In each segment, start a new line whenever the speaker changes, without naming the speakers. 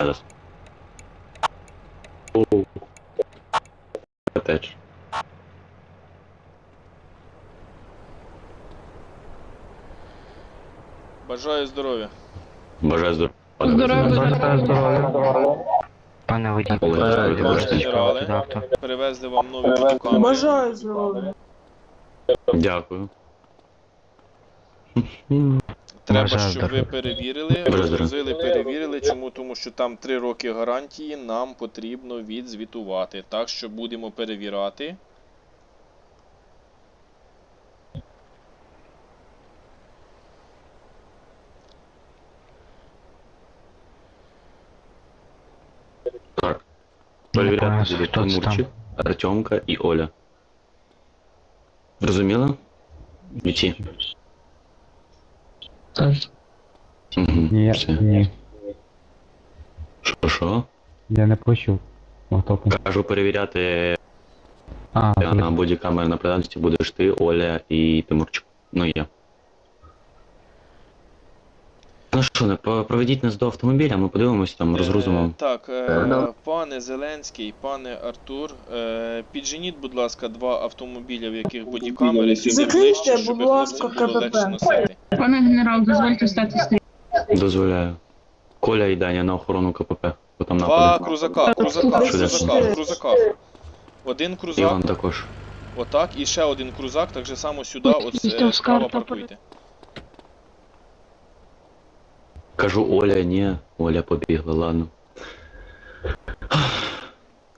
Зараз. Теж.
Бажаю здоров'я.
Бажаю здоров'я.
Здоров'я.
Здоров'я. Пане водій?
Привезли вам нові бодікамери.
Бажаю здоров'я.
Дякую.
Треба,
Бажаю
щоб ви
здоров'я.
перевірили, розгрузили, перевірили. Чому? Тому що там 3 роки гарантії, нам потрібно відзвітувати. Так що будемо перевіряти.
Так. Перевіряти
хто це
Тимурчик, Артемка і Оля. Зрозуміло? Вічі. Угу.
Ні,
Все.
ні,
Що, що?
я не почув. Мотоку.
Кажу перевіряти
А,
а, на бодікамери на придатності будеш ти, Оля і Тимурчик. Ну і я. Ну що, не проведіть нас до автомобіля, ми подивимось там,
Е,
розгрузимо.
Так, е,
Ну.
пане Зеленський, пане Артур, е, підженіть, будь ласка, два автомобіля, в яких бодікамери сюди ближче, щоб
будь ласка,
хлопцям було легше носити.
Пане генерал, дозвольте стати стрій.
Дозволяю. Коля і Даня на охорону КПП. Бо там
Два
напади.
крузака, крузака, крузака, крузака. Один крузак,
Іван також.
отак, і ще один крузак, так же само сюди, от е, справа паркуйте.
Кажу Оля, ні. Оля побігла, ладно.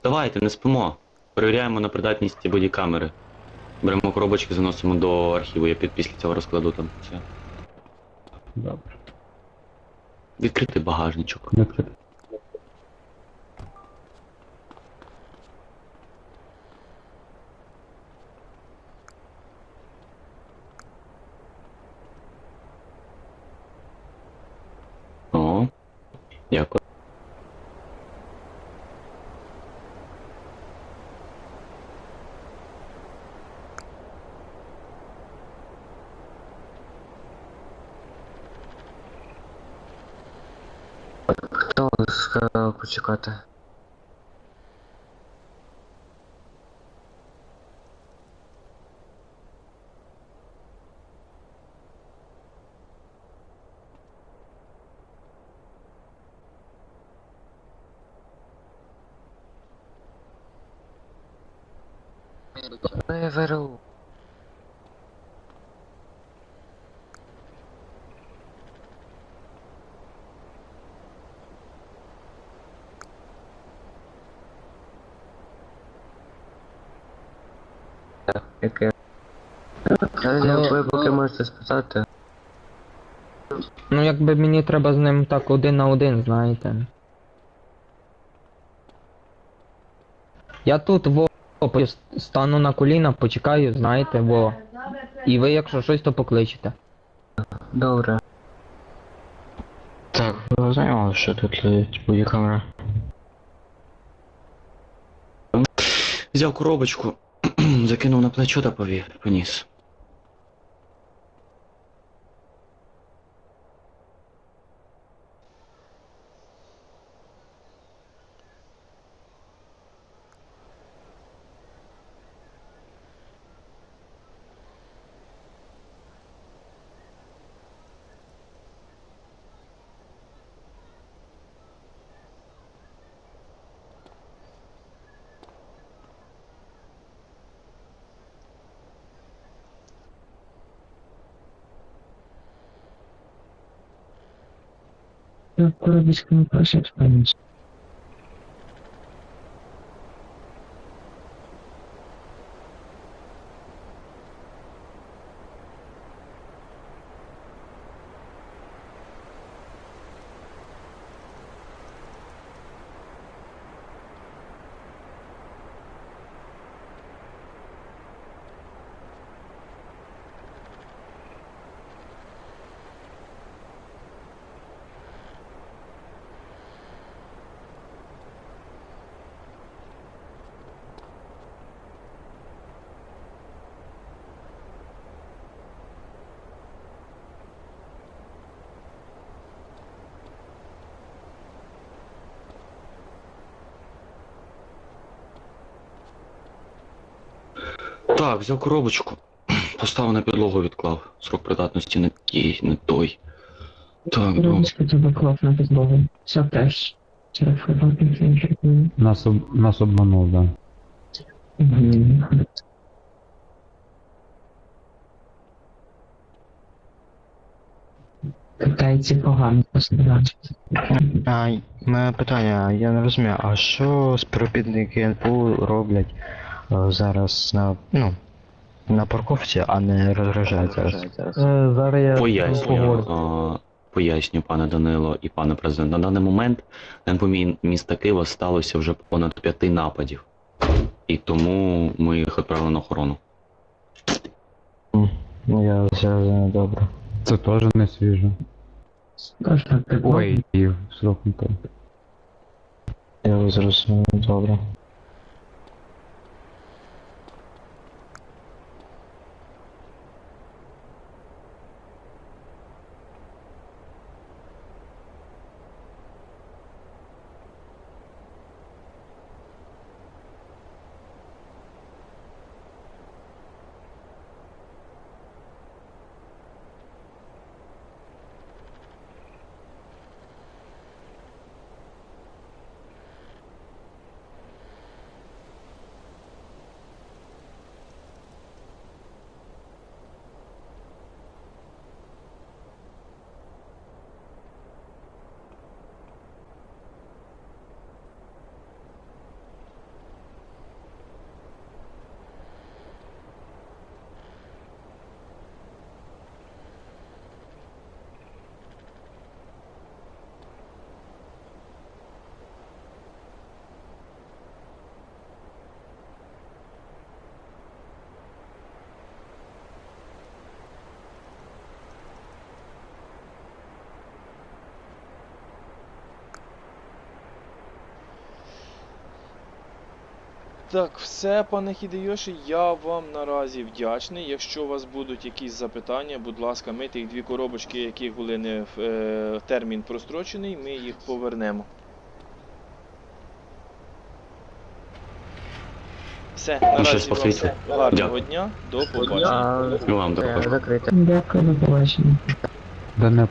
Давайте, не спимо. Перевіряємо на придатність ці бодікамери. Беремо коробочки, заносимо до архіву, я під після цього розкладу там все.
Добре.
Відкрити багажничок.
Відкрити.
О, дякую.
Хто сказав почекати? Ми ВРУ. Яке? Але ви поки можете спитати.
Ну, якби мені треба з ним так один на один, знаєте. Я тут во стану на коліна, почекаю, знаєте, во. І ви, якщо щось, то покличете.
Добре.
Так, ви знаємо, що тут лежить бодікамера?
Взяв коробочку, закинув на плечо та повів, поніс.
Yok kurabiş kını paşet paylaş.
Так, взяв коробочку, поставив на підлогу, відклав. Срок придатності не тій, не той. Так, добре.
Ручку тебе клав на підлогу. Все теж. Угу.
Нас, об... нас обманув, да.
Китайці погано постріляли.
А, мене питання, я не розумію, а що співробітники НПУ роблять зараз на, ну, на парковці, а не розгружають зараз?
Е, зараз я
Пояснюю,
поговорю.
а, пояснюю, пане Данило і пане президент. На даний момент на НПО міста Києва сталося вже понад п'яти нападів. І тому ми їх відправили на охорону.
Ну я зрозумів, добре.
Це теж не свіже. Ой, і срок не.
Я зрозумів, добре.
Так, все, пане Хідейоші, я вам наразі вдячний. Якщо у вас будуть якісь запитання, будь ласка, ми тих дві коробочки, яких були не в е, термін прострочений, ми їх повернемо. Все, наразі вам
посвітло.
гарного дня, до побачення.
Вам
е,
також.
Дякую, до побачення.
Да не.